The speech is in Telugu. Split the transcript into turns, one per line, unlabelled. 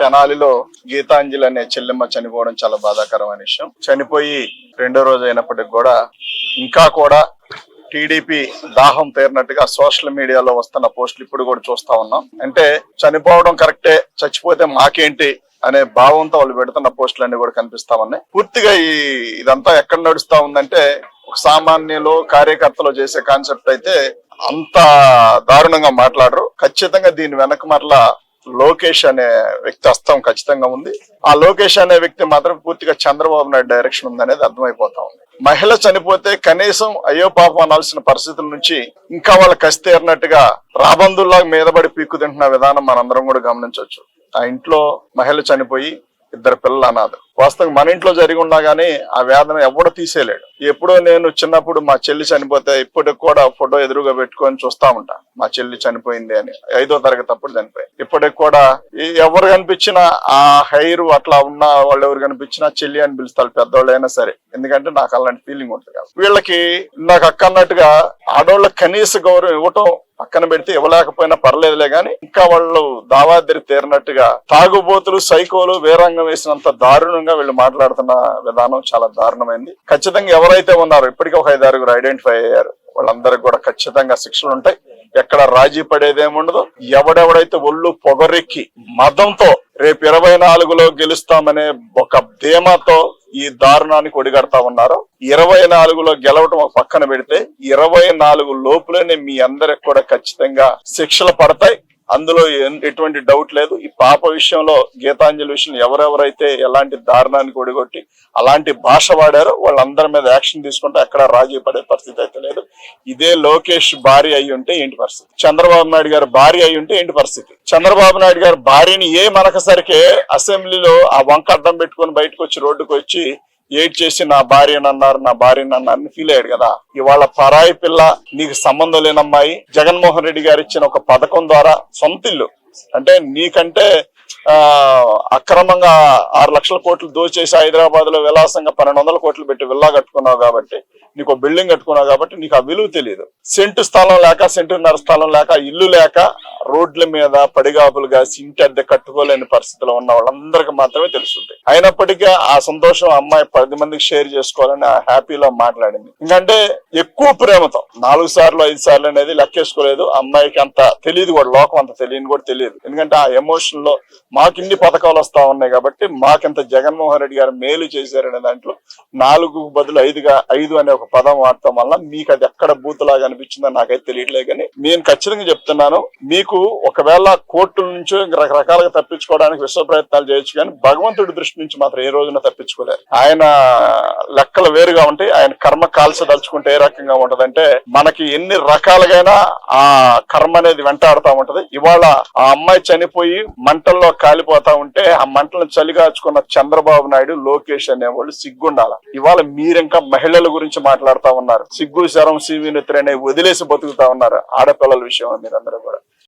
తెనాలిలో గీతాంజలి అనే చెల్లెమ్మ చనిపోవడం చాలా బాధాకరమైన విషయం. చనిపోయి రెండో రోజు అయినప్పటికి కూడా ఇంకా కూడా టీడీపీ దాహం తీరినట్టుగా సోషల్ మీడియాలో వస్తున్న పోస్టులు ఇప్పుడు కూడా చూస్తా ఉన్నాం. అంటే చనిపోవడం కరెక్టే చచ్చిపోతే మాకేంటి అనే భావంతో వాళ్ళు పెడుతున్న పోస్టులు అన్ని కూడా కనిపిస్తా ఉన్నాయి. పూర్తిగా ఈ ఇదంతా ఎక్కడ నడుస్తా ఉందంటే ఒక సామాన్యులు కార్యకర్తలు చేసే కాన్సెప్ట్ అయితే అంత దారుణంగా మాట్లాడరు. ఖచ్చితంగా దీని వెనక మరలా లోకేష్ అనే వ్యక్తి హస్తం ఖచ్చితంగా ఉంది. ఆ లోకేష్ అనే వ్యక్తి మాత్రం పూర్తిగా చంద్రబాబు నాయుడు డైరెక్షన్ ఉందనేది అర్థమైపోతా ఉంది. మహిళ చనిపోతే కనీసం అయ్యో పాపం అనాల్సిన పరిస్థితుల నుంచి ఇంకా వాళ్ళ కసి తీరినట్టుగా రాబందుల్లా మీదబడి పీక్కు తింటున్న విధానం మనందరం కూడా గమనించవచ్చు. ఆ ఇంట్లో మహిళ చనిపోయి ఇద్దరు పిల్లలు అనాథరు వాస్తవం మన ఇంట్లో జరిగి ఉన్నా గానీ ఆ వేదన ఎవడో తీసేయలేడు. ఎప్పుడో నేను చిన్నప్పుడు మా చెల్లి చనిపోతే ఇప్పటికి కూడా ఫోటో ఎదురుగా పెట్టుకొని చూస్తా ఉంటా. మా చెల్లి చనిపోయింది అని ఐదో తరగతి అప్పుడు చనిపోయింది. ఇప్పటికి కూడా ఎవరు కనిపించినా ఆ హైర్ అట్లా ఉన్న వాళ్ళు ఎవరు కనిపించినా చెల్లి అని పిలుస్తారు పెద్దవాళ్ళు అయినా సరే. ఎందుకంటే నాకు అలాంటి ఫీలింగ్ ఉంటుంది కదా వీళ్ళకి నాకు అక్కన్నట్టుగా ఆడవాళ్ళకి కనీస గౌరవం ఇవ్వటం పక్కన పెడితే ఇవ్వలేకపోయినా పర్లేదులే గాని ఇంకా వాళ్ళు దావాదిరి తీరినట్టుగా తాగుబోతులు సైకోలు వేరంగం వేసినంత దారుణంగా వీళ్ళు మాట్లాడుతున్న విధానం చాలా దారుణమైంది. ఖచ్చితంగా ఎవరైతే ఉన్నారో ఇప్పటికీ ఒక ఐదారుగురు ఐడెంటిఫై అయ్యారు. వాళ్ళందరికి కూడా ఖచ్చితంగా శిక్షలు ఉంటాయి. ఎక్కడ రాజీ పడేదేముండదు ఎవడెవడైతే ఒళ్ళు పొగరెక్కి మదంతో రేపు ఇరవై నాలుగులో గెలుస్తామనే ఒక ధీమాతో ఈ దారుణానికి ఒడిగడతా ఉన్నారు ఇరవై నాలుగులో గెలవటం ఒక పక్కన పెడితే ఇరవై నాలుగు లోపులోనే మీ అందరికి కూడా ఖచ్చితంగా శిక్షలు పడతాయి. అందులో ఎటువంటి డౌట్ లేదు. ఈ పాప విషయంలో గీతాంజలి విషయంలో ఎవరెవరైతే ఎలాంటి దారుణానికి ఒడిగొట్టి అలాంటి భాష వాడారో వాళ్ళందరి మీద యాక్షన్ తీసుకుంటే అక్కడ రాజీ పడే పరిస్థితి అయితే లేదు. ఇదే లోకేష్ భార్య అయి ఉంటే ఏంటి పరిస్థితి? చంద్రబాబు నాయుడు గారు భార్య అయి ఉంటే ఏంటి పరిస్థితి? చంద్రబాబు నాయుడు గారు భార్యని ఏ మనకసరికే అసెంబ్లీలో ఆ వంక అడ్డం పెట్టుకొని బయటకు వచ్చి రోడ్డుకు వచ్చి ఏడ్ చేసి నా భార్యను అన్నారు నా భార్యను అన్నారు ఫీల్ అయ్యాడు కదా. ఇవాళ పరాయి పిల్ల నీకు సంబంధం లేని అమ్మాయి జగన్మోహన్ రెడ్డి గారు ఇచ్చిన ఒక పథకం ద్వారా సొంత ఇల్లు అంటే నీకంటే అక్రమంగా ఆరు లక్షల కోట్లు దోచేసి హైదరాబాద్లో విలాసంగా పన్నెండు వందల కోట్లు పెట్టి విల్లా కట్టుకున్నావు కాబట్టి నీకు బిల్డింగ్ కట్టుకున్నావు కాబట్టి నీకు ఆ విలువ తెలియదు సెంటు స్థలం లేక సెంటున్నర స్థలం లేక ఇల్లు లేక రోడ్ల మీద పడిగాపులు కాసి ఇంటి అద్దె కట్టుకోలేని పరిస్థితిలో ఉన్న వాళ్ళందరికీ మాత్రమే తెలుస్తుంది. అయినప్పటికీ ఆ సంతోషం అమ్మాయి పది మందికి షేర్ చేసుకోవాలని ఆ హ్యాపీలో మాట్లాడింది. ఎందుకంటే ఎక్కువ ప్రేమతో నాలుగు సార్లు ఐదు సార్లు అనేది లెక్కేసుకోలేదు. అమ్మాయికి అంత తెలియదు కూడా లోకం అంత తెలియని కూడా తెలియదు. ఎందుకంటే ఆ ఎమోషన్లో మాకు ఇన్ని పథకాలు వస్తా ఉన్నాయి కాబట్టి మాకింత జగన్మోహన్ రెడ్డి గారు మేలు చేశారనే దాంట్లో నాలుగు బదులు ఐదుగా ఐదు అనే ఒక పదం వాడటం వల్ల మీకు అది ఎక్కడ బూతులాగా అనిపించిందో నాకైతే తెలియట్లేదు కానీ నేను ఖచ్చితంగా చెప్తున్నాను మీకు ఒకవేళ కోర్టుల నుంచి రకరకాలుగా తప్పించుకోవడానికి విశ్వ ప్రయత్నాలు చేయొచ్చు కానీ భగవంతుడి దృష్టి నుంచి మాత్రం ఏ రోజున తప్పించుకోలేరు ఆయన లెక్కలు వేరుగా ఉంటాయి ఆయన కర్మ కాల్చదలుచుకుంటే ఏ రకంగా ఉంటదంటే మనకి ఎన్ని రకాలుగైనా ఆ కర్మ అనేది వెంటాడుతా ఉంటది. ఇవాళ ఆ అమ్మాయి చనిపోయి మంటల్లో కాలిపోతా ఉంటే ఆ మంటలను చలిగాచుకున్న చంద్రబాబు నాయుడు లోకేష్ అనేవాళ్ళు సిగ్గుండాల. ఇవాళ మీరింకా మహిళల గురించి మాట్లాడుతా ఉన్నారు. సిగ్గు శరం సివి నెత్తురు వదిలేసి బతుకుతా ఉన్నారు ఆడపిల్లల విషయంలో మీరందరూ కూడా.